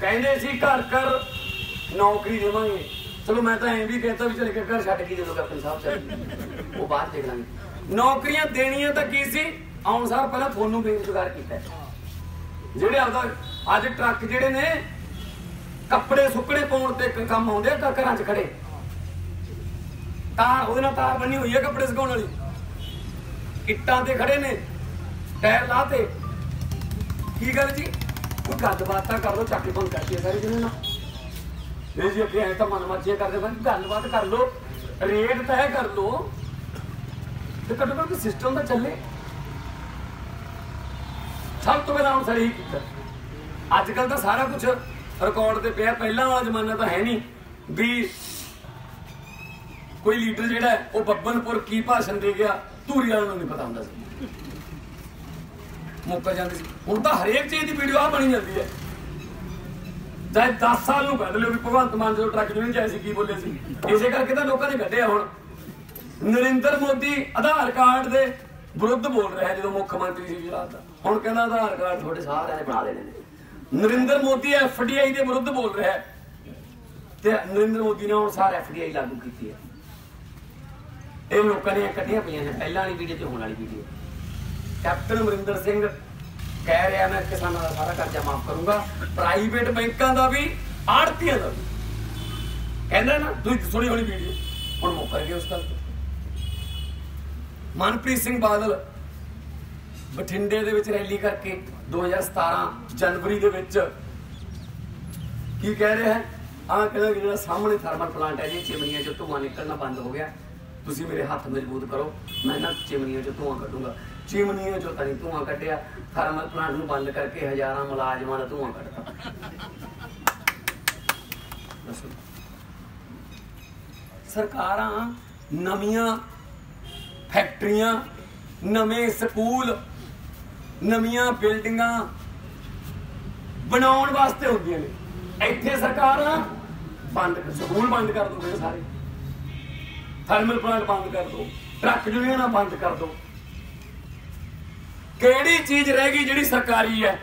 ਕਹਿੰਦੇ ਸੀ ਘਰ ਘਰ ਨੌਕਰੀ ਦੇਵਾਂਗੇ। ਚਲੋ ਮੈਂ ਤਾਂ ਐਂ ਵੀ ਕਹਿੰਦਾ ਵੀ ਚਲੇ ਘਰ ਛੱਡ ਕੇ ਦੇ ਦੋ ਸਾਹਿਬ ਚੱਲ ਉਹ ਬਾਅਦ ਦੇਖ ਲਾਂਗੇ। ਨੌਕਰੀਆਂ ਦੇਣੀਆਂ ਤਾਂ ਕੀ ਸੀ? ਆਉਣ ਸਾਰ ਪਹਿਲਾਂ ਤੁਹਾਨੂੰ ਬੇਰੁਜ਼ਗਾਰ ਕੀਤਾ ਜਿਹੜੇ ਆਪਦਾ ਅੱਜ ਟਰੱਕ ਜਿਹੜੇ ਨੇ, ਕੱਪੜੇ ਸੁੱਕਣੇ ਪਾਉਣ ਤੇ ਕੰਮ ਆਉਂਦੇ ਤਾਂ ਘਰਾਂ 'ਚ ਖੜੇ। ਤਾਂ ਉਹਦੇ ਨਾਲ ਤਾਰ ਬੰਨੀ ਹੋਈ ਹੈ ਕੱਪੜੇ ਸੁਕਾਉਣ ਵਾਲੀ। ਕਿੱਟਾਂ ਤੇ ਖੜੇ ਨੇ, ਟਾਇਰ ਲਾਤੇ। ਕੀ ਗੱਲ ਜੀ? ਗੱਲਬਾਤ ਤਾਂ ਕਰ ਲੋ ਚੱਕ ਕੇ ਬੰਦ ਕਰਤੀ ਸਾਰੇ ਜਿਹਨੇ ਨਾ ਇਹ ਜੀ, ਅੱਗੇ ਐ ਤਾਂ ਮਨ ਮਰਜ਼ੀ ਕਰਦੇ ਬੰਦ ਗੱਲਬਾਤ ਕਰ ਲੋ ਰੇਟ ਤੈਅ ਕਰ ਲੋ ਤੇ ਘੱਟੋ ਘੱਟ ਸਿਸਟਮ ਤਾਂ ਚੱਲੇ। ਸਭ ਤੋਂ ਪਹਿਲਾਂ ਹੁਣ ਸਹੀ ਕੀਤਾ। ਅੱਜ ਕੱਲ ਤਾਂ ਸਾਰਾ ਕੁਝ ਰਿਕਾਰਡ ਤੇ ਪਿਆ, ਪਹਿਲਾਂ ਵਾਲਾ ਜ਼ਮਾਨਾ ਤਾਂ ਹੈ ਨਹੀਂ ਵੀ ਕੋਈ ਲੀਡਰ ਜਿਹੜਾ ਉਹ ਬੱਬਨਪੁਰ ਕੀ ਭਾਸ਼ਣ ਦੇ ਗਿਆ, ਧੂਰੀ ਵਾਲਿਆਂ ਨੂੰ ਨਹੀਂ ਪਤਾ ਹੁੰਦਾ ਸੀ। ਮੁੱਕ ਜਾਂਦੇ ਸੀ। ਹੁਣ ਤਾਂ ਹਰੇਕ ਚੀਜ਼ ਦੀ ਵੀਡੀਓ ਆ ਬਣੀ ਜਾਂਦੀ ਹੈ। ਚਾਹੇ 10 ਸਾਲ ਨੂੰ ਕੱਢ ਲਿਓ ਵੀ ਭਗਵੰਤ ਮਾਨ ਜਦੋਂ ਟਰੱਕ ਯੂਨੀਅਨ ਜਾਇ ਸੀ, ਕੀ ਬੋਲੇ ਸੀ। ਇਸੇ ਕਰਕੇ ਤਾਂ ਲੋਕਾਂ ਨੇ ਕੱਢਿਆ ਹੁਣ। ਨਰਿੰਦਰ ਮੋਦੀ ਆਧਾਰ ਕਾਰਡ ਦੇ ਵਿਰੁੱਧ ਬੋਲ ਰਿਹਾ ਜਦੋਂ ਮੁੱਖ ਮੰਤਰੀ ਸੀ ਗੁਜਰਾਤ। ਦਾ ਹੁਣ ਕਹਿੰਦਾ ਆਧਾਰ ਕਾਰਡ ਤੁਹਾਡੇ ਸਾਰਿਆਂ ਨੇ ਬਣਾ ਲੈਣੇ ਨੇ। ਨਰਿੰਦਰ ਮੋਦੀ ਐਫਡੀਆਈ ਦੇ ਵਿਰੁੱਧ ਬੋਲ ਰਿਹਾ ਤੇ ਨਰਿੰਦਰ ਮੋਦੀ ਨੇ ਹੁਣ ਸਾਰ ਐਫਡੀਆਈ ਲਾਗੂ ਕੀਤੀ ਹੈ। ਇਹ ਲੋਕਾਂ ਨੇ ਕੱਢੀਆਂ ਪਈਆਂ ਨੇ। ਪਹਿਲਾਂ ਵਾਲੀ ਵੀਡੀਓ ਤੇ ਹੁਣ ਵਾਲੀ ਵੀਡੀਓ ਕੈਪਟਨ ਅਮਰਿੰਦਰ ਸਿੰਘ ਕਹਿ ਰਿਹਾ ਮੈਂ ਕਿਸਾਨਾਂ ਦਾ ਸਾਰਾ ਕਰਜ਼ਾ ਮਾਫ ਕਰੂੰਗਾ ਪ੍ਰਾਈਵੇਟ ਬੈਂਕਾਂ ਦਾ ਵੀ, ਆੜਤੀਆਂ ਦਾ ਵੀ। ਕਹਿੰਦਾ ਨਾ, ਤੁਸੀਂ ਸੁਣੀ ਹੋਣੀ ਵੀਡੀਓ ਹੁਣ ਮੁੱਕਰ ਗਏ ਉਸ ਗੱਲ ਤੋਂ। ਮਨਪ੍ਰੀਤ ਸਿੰਘ ਬਾਦਲ ਬਠਿੰਡੇ ਦੇ ਵਿੱਚ ਰੈਲੀ ਕਰਕੇ 2017 ਜਨਵਰੀ ਦੇ ਵਿੱਚ ਕੀ ਕਹਿ ਰਿਹਾ ਹੈ? ਆਹ ਕਹਿੰਦਾ ਜਿਹੜਾ ਸਾਹਮਣੇ ਥਰਮਲ ਪਲਾਂਟ ਹੈ ਜੀ, ਚਿਮਨੀਆਂ ਚੋਂ ਧੂਆਂ ਨਿਕਲਣਾ ਬੰਦ ਹੋ ਗਿਆ। ਤੁਸੀਂ ਮੇਰੇ ਹੱਥ ਮਜ਼ਬੂਤ ਕਰੋ, ਮੈਂ ਨਾ ਚਿਮਨੀਆਂ ਚੋਂ ਧੂਆਂ ਕੱਢੂੰਗਾ। ਚਿਮਨੀਆਂ ਚੋਂ ਤਾਂ ਨਹੀਂ ਧੂਆਂ ਕੱਢਿਆ ਥਰਮਲ ਪਲਾਂਟ ਨੂੰ ਬੰਦ ਕਰਕੇ ਹਜ਼ਾਰਾਂ ਮੁਲਾਜ਼ਮਾਂ ਦਾ ਧੂਆਂ ਕੱਢਦਾ ਸਰਕਾਰਾਂ ਨਵੀਆਂ ਫੈਕਟਰੀਆਂ, ਨਵੇਂ ਸਕੂਲ, ਨਵੀਆਂ ਬਿਲਡਿੰਗਾਂ ਬਣਾਉਣ ਵਾਸਤੇ ਹੁੰਦੀਆਂ ਨੇ। ਇੱਥੇ ਸਰਕਾਰਾਂ ਬੰਦ ਸਕੂਲ ਬੰਦ ਕਰ ਦੋਗੇ ਸਾਰੇ। ਥਰਮਲ ਪਲਾਂਟ ਬੰਦ ਕਰ ਦੋ, ਟਰੱਕ ਯੂਨੀਅਨਾਂ ਬੰਦ ਕਰ ਦੋ। ਕਿਹੜੀ ਚੀਜ਼ ਰਹਿ ਗਈ ਜਿਹੜੀ ਸਰਕਾਰੀ ਹੈ?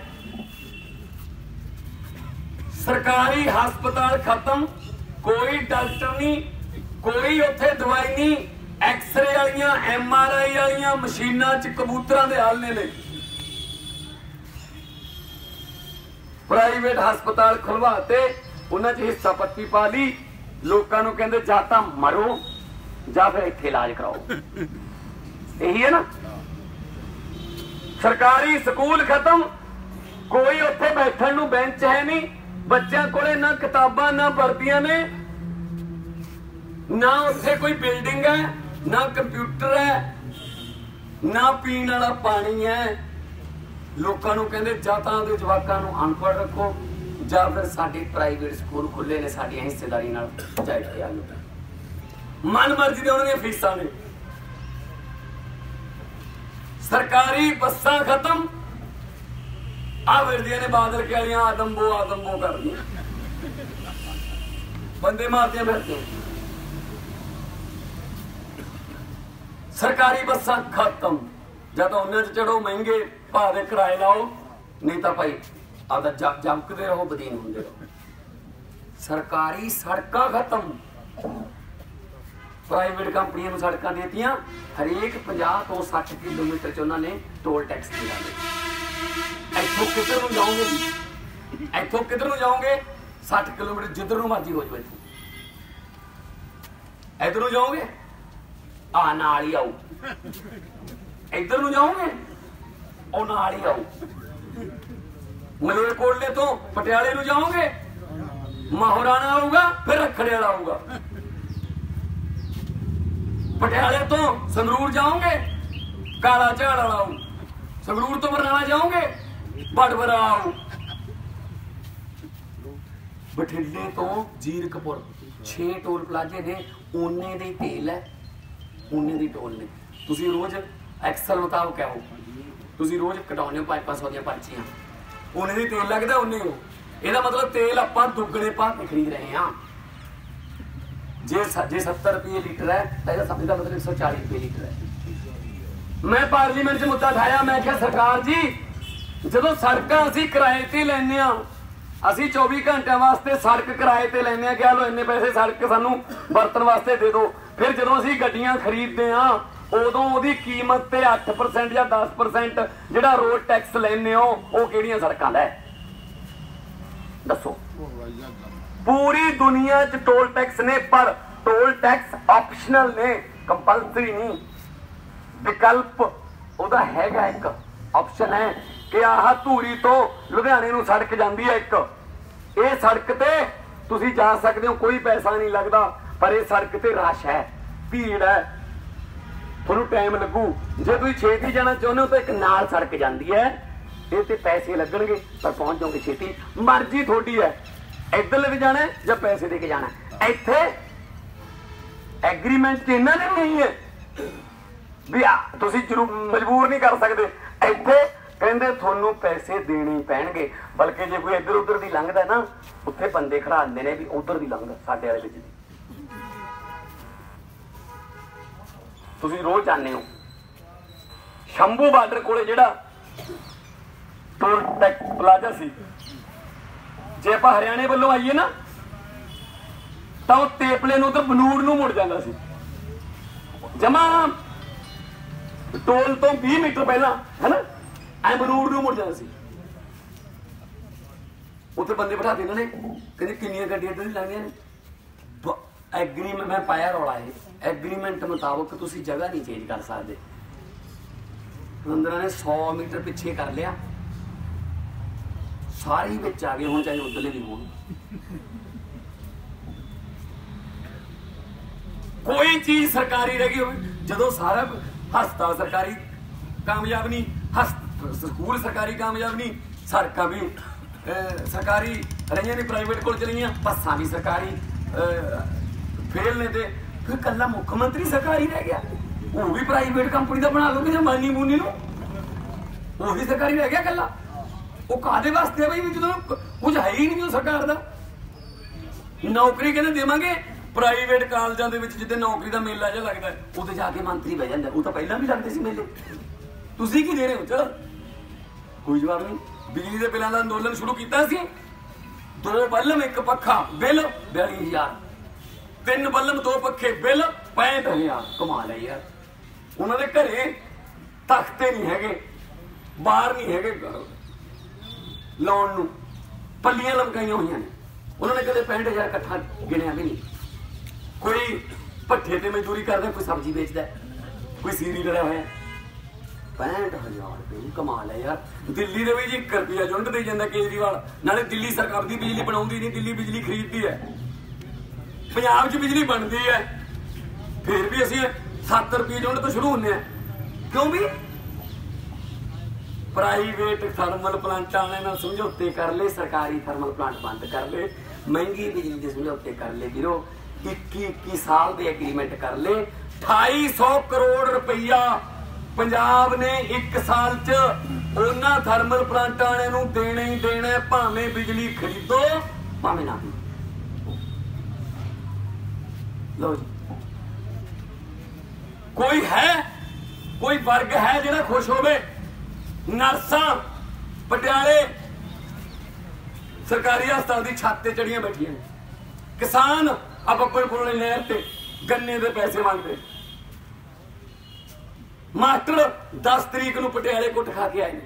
ਸਰਕਾਰੀ ਹਸਪਤਾਲ ਖਤਮ, ਕੋਈ ਡਾਕਟਰ ਨਹੀਂ, ਕੋਈ ਉੱਥੇ ਦਵਾਈ ਨਹੀਂ ਐਕਸ-ਰੇ ਵਾਲੀਆਂ ਐਮ-ਆਰ-ਆਈ ਵਾਲੀਆਂ ਮਸ਼ੀਨਾਂ 'ਚ ਕਬੂਤਰਾਂ ਦੇ ਹਾਲ ਨੇ ਨੇ ਪ੍ਰਾਈਵੇਟ ਹਸਪਤਾਲ ਖੁਲਵਾਤੇ, ਉਹਨਾਂ 'ਚ ਹਿੱਸਾ ਪੱਤੀ ਪਾ ਲਈ। ਲੋਕਾਂ ਨੂੰ ਕਹਿੰਦੇ, ਜਾਂ ਤਾਂ ਮਰੋ, ਜਾਂ ਫਿਰ ਇੱਥੇ ਇਲਾਜ ਕਰਾਓ। ਇਹੀ ਹੈ ਨਾ? ਸਰਕਾਰੀ ਸਕੂਲ ਖਤਮ। ਕੋਈ ਉੱਥੇ ਬੈਠਣ ਨੂੰ ਬੈਂਚ ਹੈ ਨਹੀਂ। ਬੱਚਿਆਂ ਕੋਲੇ ਨਾ ਕਿਤਾਬਾਂ, ਨਾ ਵਰਦੀਆਂ ਨੇ। ਨਾ ਉੱਥੇ ਕੋਈ ਬਿਲਡਿੰਗ ਹੈ, ਨਾ ਕੰਪਿਊਟਰ ਹੈ, ਨਾ ਪੀਣ ਵਾਲਾ ਪਾਣੀ ਹੈ। ਲੋਕਾਂ ਨੂੰ ਕਹਿੰਦੇ, ਜਾਂ ਤਾਂ ਉਹਦੇ ਜਵਾਕਾਂ ਨੂੰ ਅਨਪੜ੍ਹ ਰੱਖੋ, ਜਾਂ ਫਿਰ ਸਾਡੇ ਪ੍ਰਾਈਵੇਟ ਸਕੂਲ ਖੁੱਲੇ ਨੇ, ਸਾਡੀਆਂ ਹਿੱਸੇਦਾਰੀ ਨਾਲ ਜਾਇ ਆ ਮਨ ਮਰਜ਼ੀ ਦੇ ਉਹਨਾਂ ਦੀਆਂ ਫੀਸਾਂ ਨੇ। ਸਰਕਾਰੀ ਬੱਸਾਂ ਖਤਮ। ਆ ਵਰਦੀਆਂ ਨੇ ਬਾਦਲ ਕੇ ਵਾਲੀਆਂ ਆਦਮਬੋ ਆਦਮਬੋ ਕਰਦੀਆਂ ਬੰਦੇ ਮਾਰਦੀਆਂ ਫਿਰਦੀਆਂ ਸਰਕਾਰੀ ਬੱਸਾਂ ਖਤਮ। ਜਦੋਂ ਉਹਨਾਂ 'ਚ ਚੜੋ ਮਹਿੰਗੇ ਭਾਅ ਦੇ ਕਿਰਾਏ ਲਾਓ, ਨਹੀਂ ਤਾਂ ਭਾਈ ਆਦਾ ਜੰਕਦੇ ਰਹੋ, ਬਦੀਨ ਹੁੰਦੇ ਰਹੋ। ਸਰਕਾਰੀ ਸੜਕਾਂ ਖਤਮ। ਪ੍ਰਾਈਵੇਟ ਕੰਪਨੀਆਂ ਨੂੰ ਸੜਕਾਂ ਦੇਤੀਆਂ, ਹਰੇਕ 50 ਤੋਂ 60 ਕਿਲੋਮੀਟਰ ਚ ਉਹਨਾਂ ਨੇ ਟੋਲ ਟੈਕਸ ਦੇ ਇੱਥੋਂ ਕਿੱਧਰ ਨੂੰ ਜਾਓਗੇ ਜੀ? ਇੱਥੋਂ ਕਿੱਧਰ ਨੂੰ ਜਾਓਗੇ? 60 ਕਿਲੋਮੀਟਰ ਜਿੱਧਰ ਨੂੰ ਮਰਜ਼ੀ ਹੋ ਜਾਵੇ ਇੱਧਰ ਨੂੰ ਜਾਓਗੇ? ਆ ਨਾਲ ਹੀ ਆਓ। ਇੱਧਰ ਨੂੰ ਜਾਓਗੇ? ਉਹ ਨਾਲ ਹੀ ਆਓ। ਮਲੇਰਕੋਟਲੇ ਤੋਂ ਪਟਿਆਲੇ ਨੂੰ ਜਾਓਗੇ? ਮਹਾਰਾਣਾ ਆਊਗਾ, ਫਿਰ ਰਖੜੇ ਵਾਲਾ ਆਊਗਾ। ਪਟਿਆਲੇ ਤੋਂ ਸੰਗਰੂਰ ਜਾਓਗੇ, ਕਾਲਾ ਝਾੜ ਵਾਲਾ ਆਊ। ਸੰਗਰੂਰ ਤੋਂ ਬਰਨਾਲਾ ਜਾਓਗੇ ਬੜਬਰਾ ਆਊ। ਬਠਿੰਡੇ ਤੋਂ ਜੀਰਕਪੁਰ 6 ਟੋਲ ਪਲਾਜ਼ੇ ਨੇ, ਓਨੇ ਦੇ ਤੇਲ ਹੈ, ਓਨੇ ਦੀ ਟੋਲ ਨੇ। ਤੁਸੀਂ ਰੋਜ਼ ਐਕਸਲ ਮੁਤਾਬਕ ਆਓ। ਤੁਸੀਂ ਰੋਜ਼ ਕਟਾਉਣੇ ਹੋ 500 ਦੀਆਂ ਪਰਚੀਆਂ। ਓਨੇ ਦੀ ਤੇਲ ਲੱਗਦਾ ਉਹਨੇ ਹੋ ਇਹਦਾ ਮਤਲਬ ਤੇਲ ਆਪਾਂ ਦੁੱਗਣੇ ਭਾਅ ਤੇ ਖਰੀਦ ਰਹੇ ਹਾਂ। ਜੇ ਜੇ 70 ਰੁਪਏ ਲੀਟਰ ਹੈ, ਤਾਂ ਇਹਦਾ ਸਮਝ ਦਾ ਮਤਲਬ 140 ਰੁਪਏ ਲੀਟਰ ਹੈ। ਮੈਂ ਪਾਰਲੀਮੈਂਟ 'ਚ ਮੁੱਦਾ ਉਠਾਇਆ, ਮੈਂ ਕਿਹਾ, ਸਰਕਾਰ ਜੀ, ਜਦੋਂ ਸੜਕਾਂ ਅਸੀਂ ਕਿਰਾਏ ਤੇ ਲੈਨੇ ਆ ਅਸੀਂ 24 ਘੰਟਿਆਂ ਵਾਸਤੇ ਸੜਕ ਕਿਰਾਏ ਤੇ ਲੈਨੇ ਆ ਕਿਹਾ ਲੋ ਇੰਨੇ ਪੈਸੇ ਸੜਕ ਸਾਨੂੰ ਵਰਤਣ ਵਾਸਤੇ ਦੇ ਦਿਓ। ਫਿਰ ਜਦੋਂ ਅਸੀਂ ਗੱਡੀਆਂ ਖਰੀਦਦੇ ਆ ਉਦੋਂ ਉਹਦੀ ਕੀਮਤ ਤੇ 8% ਜਾਂ 10% ਜਿਹੜਾ ਰੋਡ ਟੈਕਸ ਲੈਨੇ ਹੋ, ਉਹ ਕਿਹੜੀਆਂ ਸੜਕਾਂ ਦਾ ਦੱਸੋ। ਪੂਰੀ ਦੁਨੀਆ 'ਚ ਟੋਲ ਟੈਕਸ ਨੇ, ਪਰ ਟੋਲ ਟੈਕਸ ਆਪਸ਼ਨਲ ਨੇ ਕੰਪਲਸਰੀ ਨਹੀਂ। ਵਿਕਲਪ ਉਹਦਾ ਹੈਗਾ ਇੱਕ ਆਪਸ਼ਨ ਹੈ ਕਿ ਆਹ ਧੂਰੀ ਤੋਂ ਲੁਧਿਆਣੇ ਨੂੰ ਸੜਕ ਜਾਂਦੀ ਹੈ ਇੱਕ। ਇਹ ਸੜਕ ਤੇ ਤੁਸੀਂ ਜਾ ਸਕਦੇ ਹੋ, ਕੋਈ ਪੈਸਾ ਨਹੀਂ ਲੱਗਦਾ, ਪਰ ਇਹ ਸੜਕ ਤੇ ਰਸ਼ ਹੈ, ਭੀੜ ਹੈ। ਤੁਹਾਨੂੰ ਟਾਈਮ ਲੱਗੂ। ਜੇ ਤੁਸੀਂ ਛੇਤੀ ਜਾਣਾ ਚਾਹੁੰਦੇ ਹੋ ਤਾਂ ਇੱਕ ਨਾਲ ਸੜਕ ਜਾਂਦੀ ਹੈ। ਇਹ ਤੇ ਪੈਸੇ ਲੱਗਣਗੇ, ਪਰ ਪਹੁੰਚ ਜਾਓਗੇ ਛੇਤੀ। ਮਰਜ਼ੀ ਤੁਹਾਡੀ ਹੈ। ਇੱਧਰ ਲੈ ਕੇ ਜਾਣਾ ਜਾਂ ਪੈਸੇ ਦੇ ਕੇ ਜਾਣਾ ਇੱਥੇ ਐਗਰੀਮੈਂਟ ਇਹਨਾਂ ਨੇ ਨਹੀਂ ਹੈ। ਵੀ ਤੁਸੀਂ ਜ਼ਰੂਰ ਮਜਬੂਰ ਨਹੀਂ ਕਰ ਸਕਦੇ। ਇੱਥੇ ਕਹਿੰਦੇ ਤੁਹਾਨੂੰ ਪੈਸੇ ਦੇਣੇ ਪੈਣਗੇ। ਬਲਕਿ ਜੇ ਕੋਈ ਇੱਧਰ ਉੱਧਰ ਦੀ ਲੰਘਦਾ ਨਾ, ਉੱਥੇ ਬੰਦੇ ਖੜਾ ਦਿੰਦੇ ਨੇ ਵੀ ਉੱਧਰ ਦੀ ਲੰਘਦਾ ਸਾਡੇ ਵਾਲੇ ਵਿੱਚ ਦੀ। ਤੁਸੀਂ ਰੋਜ਼ ਜਾਂਦੇ ਹੋ। ਸ਼ੰਭੂ ਬਾਰਡਰ ਕੋਲੇ ਜਿਹੜਾ ਟੋਲ ਟੈਕ ਪਲਾਜ਼ਾ ਸੀ। ਜੇ ਆਪਾਂ ਹਰਿਆਣੇ ਵੱਲੋਂ ਆਈਏ ਨਾ, ਤਾਂ ਉਹ ਤੇਪਲੇ ਨੂੰ ਤੇ ਬਨੂੜ ਨੂੰ ਮੁੜ ਜਾਂਦਾ ਸੀ। ਜਮਾ ਟੋਲ ਤੋਂ 20 ਮੀਟਰ ਪਹਿਲਾਂ, ਹੈਨਾ, ਐ ਬਨੂੜ ਨੂੰ ਮੁੜ ਜਾਂਦਾ ਸੀ। ਉੱਥੇ ਬੰਦੇ ਬਿਠਾ ਦੇ ਇਹਨਾਂ ਨੇ, ਕਹਿੰਦੇ ਕਿੰਨੀਆਂ ਗੱਡੀਆਂ ਇੱਧਰ ਦੀ ਨੇ। ਐਗਰੀਮੈਂਟ ਮੈਂ ਪਾਇਆ ਰੌਲਾ ਇਹ ਐਗਰੀਮੈਂਟ ਮੁਤਾਬਕ ਤੁਸੀਂ ਜਗ੍ਹਾ ਨਹੀਂ ਚੇਂਜ ਕਰ ਸਕਦੇ। ਅੰਦਰਾਂ ਨੇ 100 ਮੀਟਰ ਪਿੱਛੇ ਕਰ ਲਿਆ। ਸਾਰੇ ਹੀ ਵਿੱਚ ਆ ਗਏ ਹੁਣ ਚਾਹੇ ਉਧਰਲੇ ਵੀ ਹੋਣ। ਕੋਈ ਚੀਜ਼ ਸਰਕਾਰੀ ਰਹਿ ਗਈ ਹੋਵੇ ਜਦੋਂ ਸਾਰਾ ਹਸਪਤਾਲ ਸਰਕਾਰੀ ਕਾਮਯਾਬ ਨਹੀਂ ਸਕੂਲ ਸਰਕਾਰੀ ਕਾਮਯਾਬ ਨਹੀਂ ਸੜਕਾਂ ਵੀ ਅਹ, ਸਰਕਾਰੀ ਰਹੀਆਂ ਨੇ ਪ੍ਰਾਈਵੇਟ ਕੋਲ ਚਲੀਆਂ ਬੱਸਾਂ ਵੀ ਸਰਕਾਰੀ ਫੇਲ ਨੇ ਤੇ ਫਿਰ ਕੱਲਾ ਮੁੱਖ ਮੰਤਰੀ ਸਰਕਾਰੀ ਰਹਿ ਗਿਆ। ਉਹ ਵੀ ਪ੍ਰਾਈਵੇਟ ਕੰਪਨੀ ਦਾ ਬਣਾ ਦੋਗੇ ਜੇ ਮਾਨੀ ਮੂਨੀ ਨੂੰ। ਉਹ ਵੀ ਸਰਕਾਰੀ ਰਹਿ ਗਿਆ ਕੱਲਾ ਉਹ ਕਾਦੇ ਵਾਸਤੇ ਆ ਬਈ ਵੀ ਜਦੋਂ ਕ- ਕੁਝ ਹੈ ਹੀ ਨਹੀਂ ਜੋ ਸਰਕਾਰ ਦਾ? ਨੌਕਰੀ ਕਹਿੰਦੇ ਦੇਵਾਂਗੇ ਪ੍ਰਾਈਵੇਟ ਕਾਲਜਾਂ ਦੇ ਵਿੱਚ ਜਿੱਦੇ ਨੌਕਰੀ ਦਾ ਮੇਲਾ ਜਿਹਾ ਲੱਗਦਾ, ਉੱਥੇ ਜਾ ਕੇ ਮੰਤਰੀ ਬਹਿ ਜਾਂਦਾ, ਉਹ ਤਾਂ ਪਹਿਲਾਂ ਵੀ ਲੱਗਦੇ ਸੀ ਮੇਲੇ। ਤੁਸੀਂ ਕੀ ਦੇ ਰਹੇ ਹੋ? ਚਲ। ਕੋਈ ਜਵਾਬ ਨਹੀਂ। ਬਿਜਲੀ ਦੇ ਬਿੱਲਾਂ ਦਾ ਅੰਦੋਲਨ ਸ਼ੁਰੂ ਕੀਤਾ ਸੀ। ਦੋ ਬੱਲਮ ਇੱਕ ਪੱਖਾ, ਬਿੱਲ 42000 ਤਿੰਨ ਬੱਲਮ ਦੋ ਪੱਖੇ, ਬਿੱਲ 65000 ਕਮਾਲ ਹੈ ਯਾਰ। ਉਹਨਾਂ ਦੇ ਘਰੇ ਤਖਤੇ ਨਹੀਂ ਹੈਗੇ, ਬਾਹਰ ਨਹੀਂ ਹੈਗੇ। ਲਾਉਣ ਨੂੰ। ਪੱਲੀਆਂ ਲਮਕਾਈਆਂ ਹੋਈਆਂ ਨੇ। ਉਹਨਾਂ ਨੇ ਕਦੇ 65000 ਇਕੱਠਾ ਗਿਣਿਆ ਵੀ ਨਹੀਂ। ਕੋਈ ਭੱਠੇ ਤੇ ਮਜ਼ਦੂਰੀ ਕਰਦਾ, ਕੋਈ ਸਬਜ਼ੀ ਵੇਚਦਾ, ਕੋਈ ਸੀਰੀ ਲੜਿਆ ਹੋਇਆ। 65000 ਰੁਪਏ ਕਮਾਲ ਹੈ ਯਾਰ। ਦਿੱਲੀ ਦੇ ਵੀ ਜੀ 1 ਰੁਪਿਆ ਜੁੰਡ ਦੇ ਜਾਂਦਾ ਕੇਜਰੀਵਾਲ। ਨਾਲੇ ਦਿੱਲੀ ਸਰਕਾਰ ਦੀ ਬਿਜਲੀ ਬਣਾਉਂਦੀ ਨਹੀਂ, ਦਿੱਲੀ ਬਿਜਲੀ ਖਰੀਦਦੀ ਹੈ। ਪੰਜਾਬ 'ਚ ਬਿਜਲੀ ਬਣਦੀ ਹੈ। ਫਿਰ ਵੀ ਅਸੀਂ 7 ਰੁਪਏ ਯੂਨਿਟ ਤੋਂ ਸ਼ੁਰੂ ਹੁੰਨੇ ਆ ਕਿਉਂ ਵੀ ਪ੍ਰਾਈਵੇਟ ਥਰਮਲ ਪਲਾਂਟਾਂ ਵਾਲਿਆਂ ਨਾਲ ਸਮਝੌਤੇ ਕਰ ਲਏ, ਸਰਕਾਰੀ ਥਰਮਲ ਪਲਾਂਟ ਬੰਦ ਕਰ ਲਏ, ਮਹਿੰਗੀ ਬਿਜਲੀ ਦੇ ਸਮਝੌਤੇ ਕਰ ਲਏ ਵੀਰੋ। 21 21 ਸਾਲ ਦੇ ਐਗਰੀਮੈਂਟ ਕਰ ਲਏ 2800 ਕਰੋੜ ਰੁਪਈਆ ਪੰਜਾਬ ਨੇ 1 ਸਾਲ 'ਚ ਉਹਨਾਂ ਥਰਮਲ ਪਲਾਂਟਾਂ ਵਾਲਿਆਂ ਨੂੰ ਦੇਣਾ ਹੀ ਦੇਣਾ ਭਾਵੇਂ ਬਿਜਲੀ ਖਰੀਦੋ, ਭਾਵੇਂ ਨਾ ਲਓ ਜੀ। ਕੋਈ ਹੈ? ਕੋਈ ਵਰਗ ਹੈ ਜਿਹੜਾ ਖੁਸ਼ ਹੋਵੇ? ਨਰਸਾਂ, ਪਟਿਆਲੇ, ਸਰਕਾਰੀ ਹਸਪਤਾਲ ਦੀ ਛੱਤ ਤੇ ਚੜੀਆਂ ਬੈਠੀਆਂ ਨੇ। ਕਿਸਾਨ ਆ ਬੱਬਲ ਪੁਰਲੇ ਨਹਿਰ ਤੇ ਗੰਨੇ ਦੇ ਪੈਸੇ ਮੰਗਦੇ ਮਾਸਟਰ 10 ਤਰੀਕ ਨੂੰ ਪਟਿਆਲੇ ਕੁੱਟ ਖਾ ਕੇ ਆਏ ਨੇ।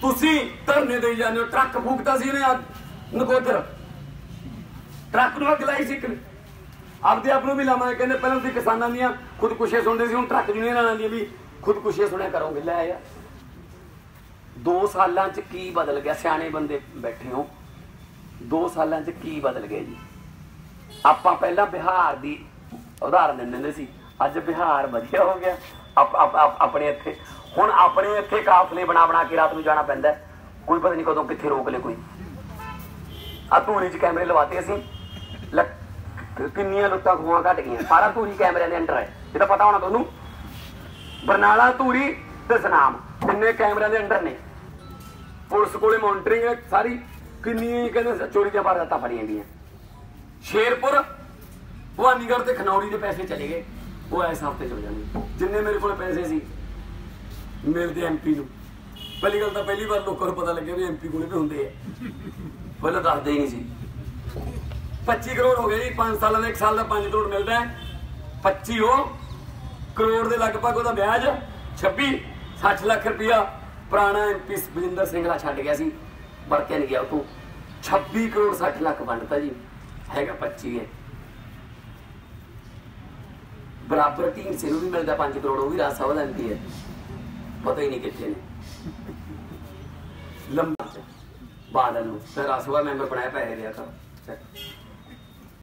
ਤੁਸੀਂ ਧਰਨੇ ਦੇ ਜਾਂਦੇ ਹੋ, ਟਰੱਕ ਫੂਕਤਾ ਸੀ ਇਹਨੇ ਨਕੋਦਰ। ਟਰੱਕ ਨੂੰ ਅੱਗ ਲਾਈ ਸੀ ਇੱਕ ਨੇ। ਆਪਦੇ ਆਪ ਨੂੰ ਵੀ ਲਾਵਾਂਗੇ। ਕਹਿੰਦੇ ਪਹਿਲਾਂ ਤੁਸੀਂ ਕਿਸਾਨਾਂ ਦੀਆਂ ਖੁਦਕੁਸ਼ੀਆਂ ਸੁਣਦੇ ਸੀ, ਹੁਣ ਟਰੱਕ ਯੂਨੀਅਨ ਵਾਲਿਆਂ ਦੀਆਂ ਵੀ ਖੁਦਕੁਸ਼ੀਆਂ ਸੁਣਿਆ ਕਰੋਗੇ। ਲੈ ਆ। ਦੋ ਸਾਲਾਂ ਚ ਕੀ ਬਦਲ ਗਿਆ? ਸਿਆਣੇ ਬੰਦੇ ਬੈਠੇ ਹੋ। ਦੋ ਸਾਲਾਂ ਚ ਕੀ ਬਦਲ ਗਿਆ ਜੀ? ਆਪਾਂ ਪਹਿਲਾਂ ਬਿਹਾਰ ਦੀ ਉਦਾਹਰਨ ਦਿੰਦੇ ਹੁੰਦੇ ਸੀ, ਅੱਜ ਬਿਹਾਰ ਵਧੀਆ ਹੋ ਗਿਆ। ਆਪ- ਆਪਣੇ ਇੱਥੇ। ਹੁਣ ਆਪਣੇ ਇੱਥੇ ਕਾਫਲੇ ਬਣਾ ਬਣਾ ਕੇ ਰਾਤ ਨੂੰ ਜਾਣਾ ਪੈਂਦਾ ਕੋਈ ਪਤਾ ਨਹੀਂ ਕਦੋਂ ਕਿੱਥੇ ਰੋਕ ਲੇ ਕੋਈ। ਆ ਧੂਰੀ 'ਚ ਕੈਮਰੇ ਲਵਾਤੇ ਅਸੀਂ। ਲੱਖ- ਕਿੰਨੀਆਂ ਲੁੱਟਾਂ ਖੋਹਾਂ ਘਟ ਗਈਆਂ? ਸਾਰਾ ਧੂਰੀ ਕੈਮਰਿਆਂ ਦੇ ਅੰਡਰ ਹੈ। ਇਹ ਤਾਂ ਪਤਾ ਹੋਣਾ ਤੁਹਾਨੂੰ। ਬਰਨਾਲਾ ਧੂਰੀ ਤੇ ਸਨਾਮ, ਤਿੰਨੇ ਕੈਮਰਿਆਂ ਦੇ ਅੰਡਰ ਨੇ। ਪੁਲਿਸ ਕੋਲੇ ਮੋਨਿਟਰਿੰਗ ਹੈ, ਸਾਰੀ ਕਿੰਨੀਆਂ ਕਹਿੰਦੇ ਚੋਰੀ ਦੀਆਂ ਵਾਰਦਾਤਾਂ ਫੜੀਆਂ ਗਈਆਂ। ਸ਼ੇਰਪੁਰ, ਭਵਾਨੀਗੜ੍ਹ ਤੇ ਖਨੌਰੀ ਦੇ ਪੈਸੇ ਚਲੇ ਗਏ। ਉਹ ਐਸ ਹਫ਼ਤੇ ਚਲੇ ਜਾਣਗੇ। ਜਿੰਨੇ ਮੇਰੇ ਕੋਲ ਪੈਸੇ ਸੀ, ਮਿਲਦੇ ਐਮਪੀ ਨੂੰ। ਪਹਿਲੀ ਗੱਲ ਤਾਂ ਪਹਿਲੀ ਵਾਰ ਲੋਕਾਂ ਨੂੰ ਪਤਾ ਲੱਗਿਆ ਵੀ ਐਮਪੀ ਕੋਲੇ ਵੀ ਹੁੰਦੇ ਆ। ਪਹਿਲਾਂ ਦੱਸਦੇ ਹੀ ਨਹੀਂ ਸੀ। 25 ਕਰੋੜ ਹੋ ਗਿਆ ਜੀ 5 ਸਾਲਾਂ ਦਾ 1 ਸਾਲ ਦਾ 5 ਕਰੋੜ ਮਿਲਦਾ ਹੈ। 25 ਉਹ ਕਰੋੜ ਦੇ ਲਗਭਗ ਉਹਦਾ ਵਿਆਜ 26 60 ਲੱਖ ਰੁਪਇਆ ਪੁਰਾਣਾ ਐਮਪੀ ਬਜਿੰਦਰ ਸਿੰਘਲਾ ਛੱਡ ਗਿਆ ਸੀ ਵੜ ਨਹੀਂ ਗਿਆ ਉਹ ਤੋਂ। 26 ਕਰੋੜ 60 ਲੱਖ ਵੰਡਤਾ ਜੀ, ਹੈਗਾ 25 ਹੈ। ਬਰਾਬਰ ਟੀਮ ਸੇ ਨੂੰ ਵੀ ਮਿਲਦਾ 5 ਕਰੋੜ, ਉਹ ਵੀ ਰਾਜ ਸਭਾ ਦਾ ਐਮਪੀ ਹੈ। ਪਤਾ ਹੀ ਨਹੀਂ ਕਿੱਥੇ ਨੇ। ਲੰਬਾ ਬਾਦਲ ਨੂੰ ਰਾਜ ਸਭਾ ਮੈਂਬਰ ਬਣਾਇਆ, ਪੈਸੇ ਲਿਆ ਤਾਂ